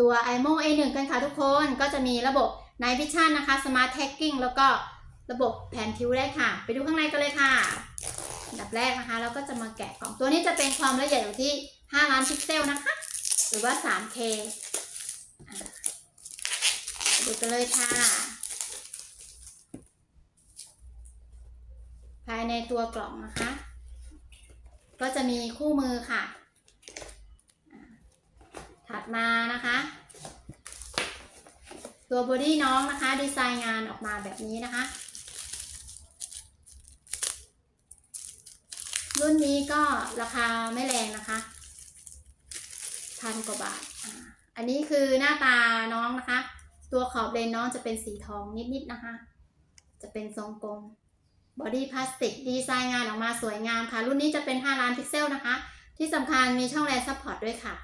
ตัว iMo A1 กันค่ะทุกคนก็จะมีระบบ Night Vision นะคะ Smart Tagging แล้วก็ระบบแผนทิวได้ค่ะ ไปดูข้างในกันเลยค่ะอันดับแรกนะคะ เราก็จะมาแกะกล่องตัวนี้จะเป็นความละเอียดอยู่ที่ 5 ล้านพิกเซลนะคะ หรือว่า 3K ดูกันเลยค่ะ ภายในตัวกล่องนะคะ ก็จะมีคู่มือค่ะ ถัดมานะคะ ตัวบอดี้น้องนะคะ ดีไซน์งานออกมาแบบนี้นะคะ รุ่นนี้ก็ราคาไม่แรงนะคะพันกว่าบาท อันนี้คือหน้าตาน้องนะคะ ตัวขอบเลนน้องจะเป็นสีทองนิดๆนะคะ จะเป็นทรงกลมบอดี้พลาสติกดีไซน์งานออกมาสวยงามค่ะ รุ่นนี้จะเป็น 5 ล้านพิกเซลนะคะ ที่สำคัญมีช่องแรซัพพอร์ตด้วยค่ะ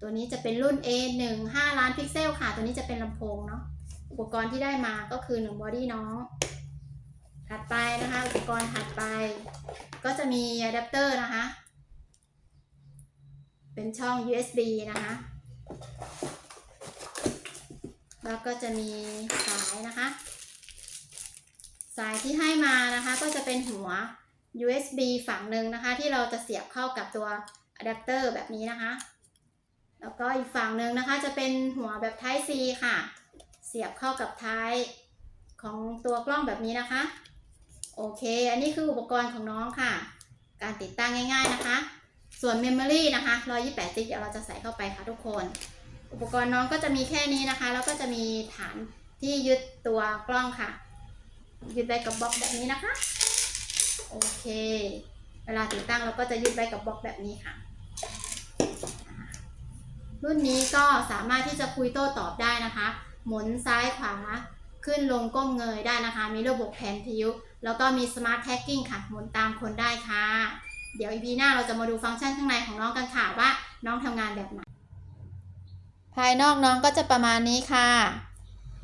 ตัวนี้จะเป็นรุ่น A1 5 ล้านพิกเซลค่ะ ตัวนี้จะเป็นลำโพงเนาะ อุปกรณ์ที่ได้มาก็คือ1บอดี้น้อง ถัดไปนะคะ อุปกรณ์ถัดไป ก็จะมีอะแดปเตอร์นะคะ เป็นช่อง USB นะคะ แล้วก็จะมีสายนะคะ สายที่ให้มานะคะก็จะเป็นหัว USB ฝั่งหนึ่งนะคะ ที่เราจะเสียบเข้ากับตัวอะแดปเตอร์แบบนี้นะคะ แล้วก็อีกฝั่งหนึ่งนะคะจะเป็นหัวแบบ Type C ค่ะ เสียบเข้ากับท้ายของตัวกล้องแบบนี้นะคะ โอเค อันนี้คืออุปกรณ์ของน้องค่ะ การติดตั้งง่าย ๆนะคะ ส่วน Memory นะคะ128จิกเดี๋ยวเราจะใส่เข้าไปค่ะทุกคน อุปกรณ์น้องก็จะมีแค่นี้นะคะ แล้วก็จะมีฐานที่ยึดตัวกล้องค่ะ ยึดไว้กับบล็อกแบบนี้นะคะ โอเค เวลาติดตั้งเราก็จะยึดไว้กับบล็อกแบบนี้ค่ะ รุ่นนี้ก็สามารถที่จะคุยโต้ตอบได้นะคะ หมุนซ้ายขวาขึ้นลงก้มเงยได้นะคะ มีระบบแผนทิวแล้วก็มี Smart Tagging ค่ะ หมุนตามคนได้ค่ะ เดี๋ยว EP หน้าเราจะมาดูฟังก์ชันข้างในของน้องกันค่ะว่าน้องทำงานแบบไหน ภายนอกน้องก็จะประมาณนี้ค่ะ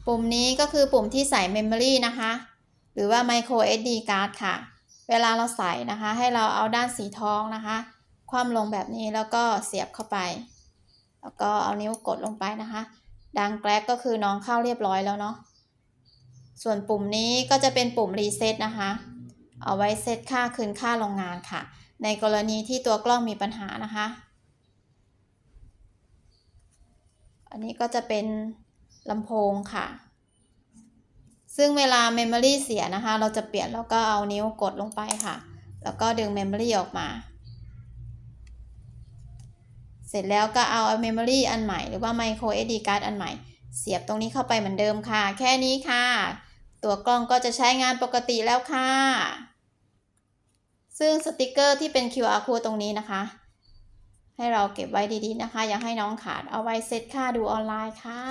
ปุ่มนี้ก็คือปุ่มที่ใส่ Memory นะคะ หรือว่า Micro SD card ค่ะ เวลาเราใส่นะคะ ให้เราเอาด้านสีทองนะคะ คว่ำลงแบบนี้แล้วก็เสียบเข้าไป แล้วก็เอานิ้วกดลงไปนะคะ ดังแกรกก็คือน้องเข้าเรียบร้อยแล้วเนาะส่วนปุ่มนี้ก็จะเป็นปุ่มรีเซ็ตนะคะ เอาไว้เซตค่าคืนค่าโรงงานค่ะ ในกรณีที่ตัวกล้องมีปัญหานะคะ อันนี้ก็จะเป็นลำโพงค่ะ ซึ่งเวลา Memory เสียนะคะ เราจะเปลี่ยนแล้วก็เอานิ้วกดลงไปค่ะ แล้วก็ดึง Memory ออกมา เสร็จแล้วก็เอา Memory อันใหม่หรือว่า Micro SD card อันใหม่ เสียบตรงนี้เข้าไปเหมือนเดิมค่ะ แค่นี้ค่ะ ตัวกล้องก็จะใช้งานปกติแล้วค่ะ ซึ่งสติกเกอร์ที่เป็น QR code ตรงนี้นะคะ ให้เราเก็บไว้ดีๆนะคะ อย่าให้น้องขาดเอาไว้เซตค่าดูออนไลน์ค่ะ